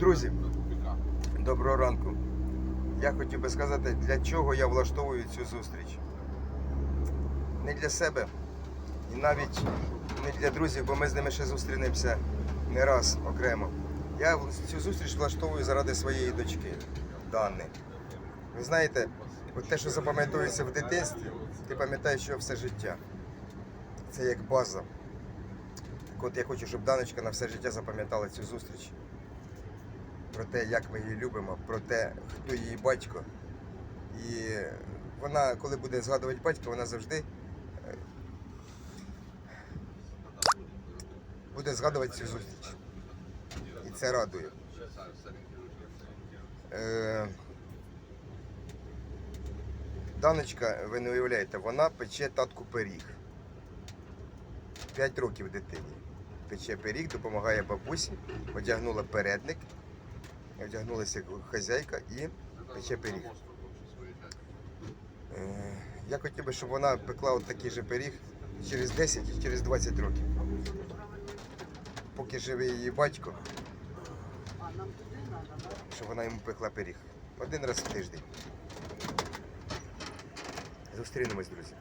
Друзі, доброго ранку. Я хотів би сказати, для чого я влаштовую цю зустріч. Не для себе і навіть не для друзів, бо ми з ними ще зустрінемося не раз окремо. Я цю зустріч влаштовую заради своєї дочки, Дани. Ви знаєте, от те, що запам'ятовується в дитинстві, ти пам'ятаєш його все життя. Це як база. От я хочу, щоб Даночка на все життя запам'ятала цю зустріч. Про те, як ми її любимо, про те, хто її батько. І вона, коли буде згадувати батька, вона завжди е, буде згадувати цю зустріч. І це радує. Е, Даночка, ви не уявляєте, вона пече татку пиріг. 5 років дитині. Пече пиріг, допомагає бабусі, одягнула передник, одягнулася хазяйка і пече пиріг. Е, Я хотів би, щоб вона пекла от такий же пиріг через 10 і через 20 років. Поки живий її батько, щоб вона йому пекла пиріг. Один раз в тиждень. Зустрінемось, друзі.